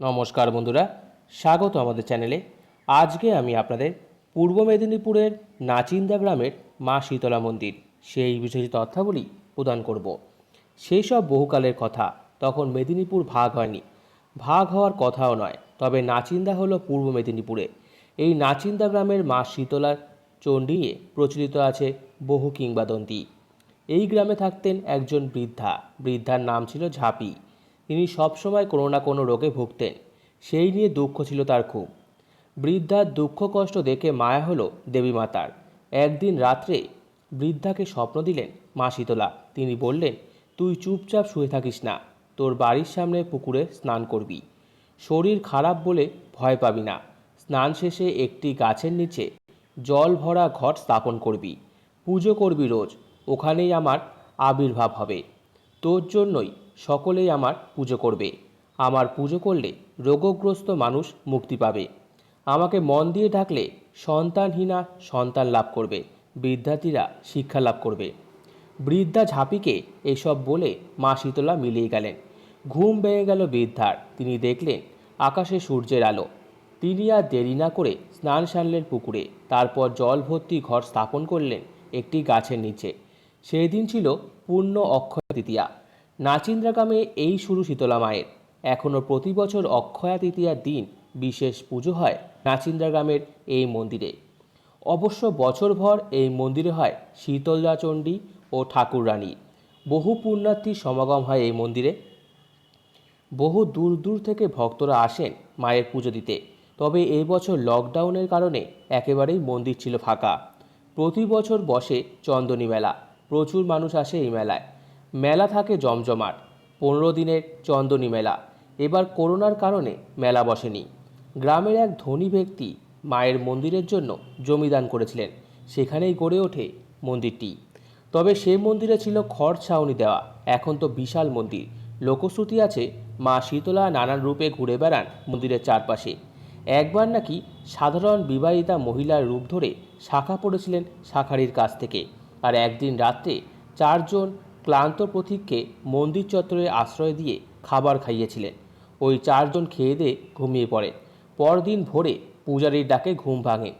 নমস্কার বন্ধুরা, স্বাগত আমাদের চ্যানেলে। আজকে আমি আপনাদের পূর্ব মেদিনীপুরের নাচিন্দা গ্রামের মা শীতলা মন্দির, সেই বিষয়ে তথ্যাবলী প্রদান করব। সেই সব বহুকালের কথা তখন মেদিনীপুর ভাগ হয়নি। ভাগ হওয়ার কথাও নয়, তবে নাচিন্দা হলো পূর্ব মেদিনীপুরে। এই নাচিন্দা গ্রামের মা শীতলা চণ্ডী নিয়ে প্রচলিত আছে বহু কিংবদন্তি। এই গ্রামে থাকতেন একজন বৃদ্ধা। বৃদ্ধার নাম ছিল ঝাঁপি। তিনি সবসময় কোনো না কোনো রোগে ভুগতেন। সেই নিয়ে দুঃখ ছিল তার খুব। বৃদ্ধার দুঃখ কষ্ট দেখে মায়া হলো দেবী মাতার। একদিন রাত্রে বৃদ্ধাকে স্বপ্ন দিলেন, মা শীতলা, তিনি বললেন, তুই চুপচাপ শুয়ে থাকিস না, তোর বাড়ির সামনে পুকুরে স্নান করবি। শরীর খারাপ বলে ভয় পাবি না। স্নান শেষে একটি গাছের নিচে জল ভরা ঘট স্থাপন করবি। পুজো করবি রোজ, ওখানেই আমার আবির্ভাব হবে। তোর জন্যই সকলেই আমার পুজো করবে। আমার পুজো করলে রোগগ্রস্ত মানুষ মুক্তি পাবে। আমাকে মন দিয়ে ডাকলে সন্তানহীনা সন্তান লাভ করবে, বিদ্যার্থীরা শিক্ষা লাভ করবে। বৃদ্ধা ঝাঁপিকে এসব বলে মা শীতলা মিলিয়ে গেলেন। ঘুম ভেঙে গেল বৃদ্ধার। তিনি দেখলেন আকাশে সূর্যের আলো। তিনি আর দেরি না করে স্নান সারলেন পুকুরে। তারপর জল ভর্তি ঘর স্থাপন করলেন একটি গাছের নিচে। সেই দিন ছিল পূর্ণ অক্ষয় তৃতীয়া। নাচিন্দ্রা গ্রামে এই শুরু শীতলা মায়ের। এখনও প্রতি বছর অক্ষয়া তৃতীয়ার দিন বিশেষ পুজো হয় নাচিন্দ্রা গ্রামের এই মন্দিরে। অবশ্য বছরভর এই মন্দিরে হয় শীতলা চণ্ডী ও ঠাকুর রানী বহু পুণ্যার্থীর সমাগম হয় এই মন্দিরে। বহু দূর দূর থেকে ভক্তরা আসেন মায়ের পুজো দিতে। তবে এই বছর লকডাউনের কারণে একেবারেই মন্দির ছিল ফাঁকা। প্রতি বছর বসে চন্দনী মেলা। প্রচুর মানুষ আসে এই মেলায়। মেলা থাকে জমজমাট, পনেরো দিনের চন্দনী মেলা। এবার করোনার কারণে মেলা বসেনি। গ্রামের এক ধনী ব্যক্তি মায়ের মন্দিরের জন্য জমিদান করেছিলেন। সেখানেই গড়ে ওঠে মন্দিরটি। তবে সে মন্দিরে ছিল খড় ছাউনি দেওয়া। এখন তো বিশাল মন্দির। লোকশ্রুতি আছে, মা শীতলা নানান রূপে ঘুরে বেড়ান মন্দিরের চারপাশে। একবার নাকি সাধারণ বিবাহিতা মহিলার রূপ ধরে শাখা পড়েছিলেন শাখারির কাছ থেকে। আর একদিন রাত্রে চারজন ক্লান্ত প্রতীককে মন্দির চত্বরে আশ্রয় দিয়ে খাবার খাইয়েছিলেন। ওই চারজন খেয়ে দিয়ে ঘুমিয়ে পড়ে। পরদিন ভোরে পূজারীর ডাকে ঘুম ভাঙে।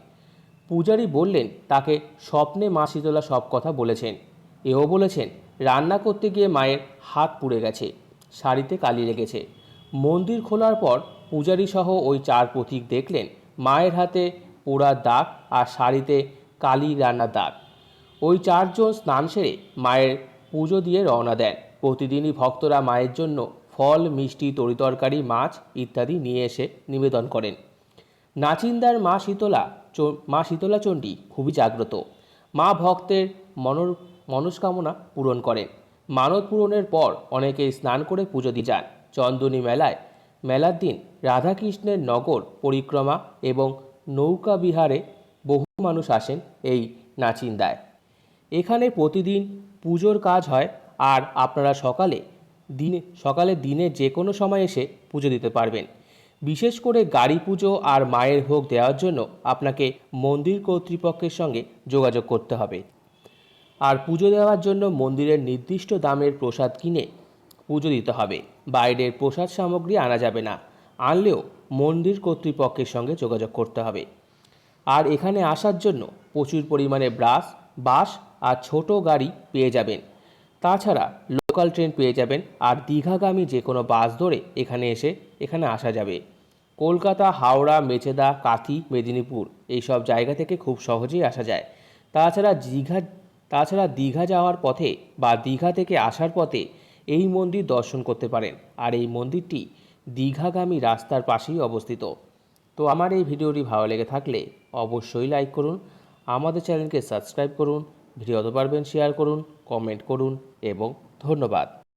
পূজারী বললেন, তাকে স্বপ্নে মা শীতলা সব কথা বলেছেন। এও বলেছেন, রান্না করতে গিয়ে মায়ের হাত পুড়ে গেছে, শাড়িতে কালি লেগেছে। মন্দির খোলার পর পূজারী সহ ওই চার পথিক দেখলেন, মায়ের হাতে পোড়ার দাগ আর শাড়িতে কালি রান্নার দাগ। ওই চারজন স্নান সেরে মায়ের পুজো দিয়ে রওনা দেন। প্রতিদিনই ভক্তরা মায়ের জন্য ফল, মিষ্টি, তরিতরকারি, মাছ ইত্যাদি নিয়ে এসে নিবেদন করেন। নাচিন্দার মা শীতলা মা শীতলা চণ্ডী খুবই জাগ্রত। মা ভক্তের মনর, মনস্কামনা পূরণ করেন। মানত পূরণের পর অনেকে স্নান করে পুজো দিয়ে যান। চন্দনী মেলায়, মেলার দিন রাধাকৃষ্ণের নগর, পরিক্রমা এবং নৌকা বিহারে বহু মানুষ আসেন এই নাচিন্দায়। এখানে প্রতিদিন পুজোর কাজ হয় আর আপনারা সকালে দিনে সকালে দিনে যে কোনো সময় এসে পুজো দিতে পারবেন। বিশেষ করে গাড়ি পুজো আর মায়ের ভোগ দেওয়ার জন্য আপনাকে মন্দির কর্তৃপক্ষের সঙ্গে যোগাযোগ করতে হবে। আর পুজো দেওয়ার জন্য মন্দিরের নির্দিষ্ট দামের প্রসাদ কিনে পুজো দিতে হবে। বাইরের প্রসাদ সামগ্রী আনা যাবে না। আনলেও মন্দির কর্তৃপক্ষের সঙ্গে যোগাযোগ করতে হবে। আর এখানে আসার জন্য প্রচুর পরিমাণে ব্রাশ বাস আর ছোট গাড়ি পেয়ে যাবেন। তাছাড়া লোকাল ট্রেন পেয়ে যাবেন আর দীঘাগামী যে কোনো বাস ধরে এখানে এসে এখানে আসা যাবে। কলকাতা, হাওড়া, মেচেদা, কাঁথি, মেদিনীপুর এইসব জায়গা থেকে খুব সহজেই আসা যায়। তাছাড়া দীঘা তাছাড়া দীঘা যাওয়ার পথে বা দীঘা থেকে আসার পথে এই মন্দির দর্শন করতে পারেন। আর এই মন্দিরটি দীঘাগামী রাস্তার পাশেই অবস্থিত। তো আমার এই ভিডিওটি ভালো লেগে থাকলে অবশ্যই লাইক করুন। আমাদের চ্যানেলকে সাবস্ক্রাইব করুন। ভিডিও পারবেন শেয়ার করুন কমেন্ট করুন এবং ধন্যবাদ।